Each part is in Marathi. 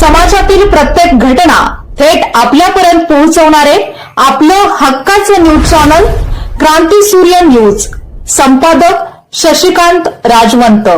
समाजातील प्रत्येक घटना थेट आपल्यापर्यंत पोहोचवणारे आपलं हक्काचं न्यूज चॅनल क्रांती सूर्य न्यूज. संपादक शशिकांत राजवंत.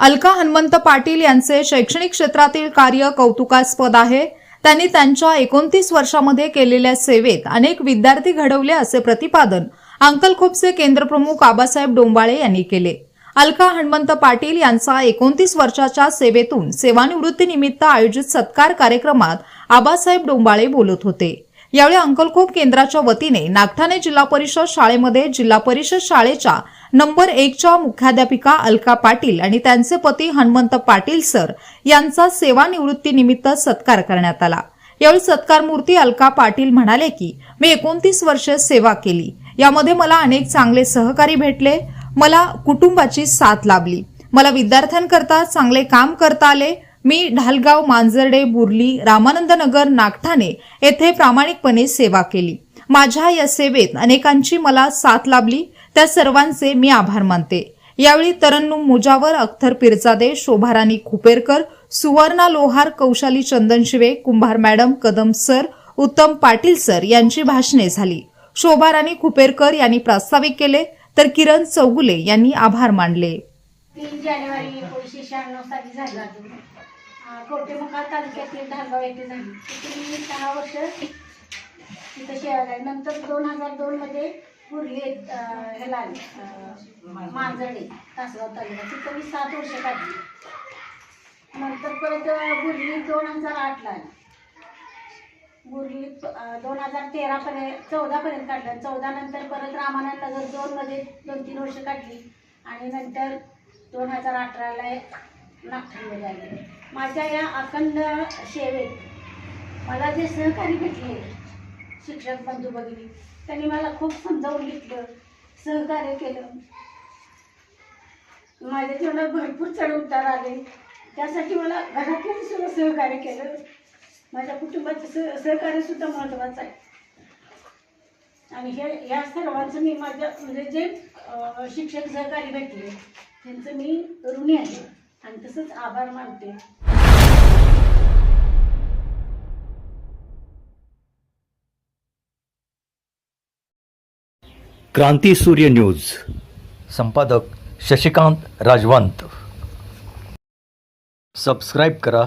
अलका हनुमंत पाटील यांचे शैक्षणिक क्षेत्रातील कार्य कौतुकास्पद आहे. त्यांनी त्यांच्या एकोणतीस वर्षामध्ये केलेल्या सेवेत अनेक विद्यार्थी घडवले असे प्रतिपादन अंकल खोपचे केंद्रप्रमुख आबासाहेब डोंबाळे यांनी केले. अलका हनुमंत पाटील यांचा एकोणतीस वर्षाच्या सेवेतून सेवानिवृत्तीनिमित्त आयोजित सत्कार कार्यक्रमात आबासाहेब डोंबाळे बोलत होते. यावेळी अंकलखोप केंद्राच्या वतीने नागठाणे जिल्हा परिषद शाळेमध्ये जिल्हा परिषद शाळेच्या नंबर एकच्या मुख्याध्यापिका अलका पाटील आणि त्यांचे पती हनुमंत पाटील सर यांचा सेवानिवृत्तीनिमित्त सत्कार करण्यात आला. यावेळी सत्कार मूर्ती अलका पाटील म्हणाले की मी एकोणतीस वर्ष सेवा केली. यामध्ये मला अनेक चांगले सहकारी भेटले. मला कुटुंबाची साथ लाभली. मला विद्यार्थ्यांकरता चांगले काम करता आले. मी ढालगाव मांजर्डे बुर्ली रामानंदनगर नागठाणे येथे प्रामाणिकपणे सेवा केली. माझ्या या सेवेत अनेकांची मला साथ लाभली. त्या सर्वांचे मी आभार मानते. यावेळी Tarannum Mujawar Akhtar Pirjade Shobharani Khuperkar Suvarna Lohar Kaushali Chandanshive Kumbhar madam Kadam sir Uttam Patil sir यांची भाषणे झाली. शोभाराणी खुपेरकर यांनी प्रास्ताविक केले. तर किरण चौगुले यांनी आभार मानले. तीन जानेवारी एकोणीसशे शहाण्णव साली झाला तो. कवटेमंकाळ तालुक्यातील धारगाव येथे झाली. तिथे मी सहा वर्ष तिथं शेअर आहे नंतर दोन हजार दोन मध्ये ह्याला आले. अं, मांजर्डे तासगाव तालुका. तिथं मी सात वर्ष काढली. नंतर परत अं, बुर्ली दोन हजार आठला आली. बुर्ली दोन हजार तेरा पर्यंत चौदा पर्यंत काढलं. चौदा नंतर परत रामानंद नगर दोन मध्ये दोन तीन वर्ष काढली. आणि नंतर दोन हजार अठराला नागठाणमध्ये आले. माझ्या या अखंड सेवेत मला जे सहकारी भेटले शिक्षक बंधू भगिनी त्यांनी मला खूप समजावून घेतलं सहकार्य केलं. माझ्या जीवनात भरपूर चढ उतार आले. त्यासाठी मला घरातल्या सुद्धा सहकार्य केलं. माझ्या कुटुंबाचं सह सहकार्य सुद्धा महत्त्वाचं आहे. आणि हे ह्या सर्वांचं मी माझ्या म्हणजे जे शिक्षक सहकारी भेटले त्यांचं मी ऋणी आहे. आणि तसंच आभार मानते. क्रांती सूर्य न्यूज. संपादक शशिकांत राजवंत. सबस्क्राईब करा.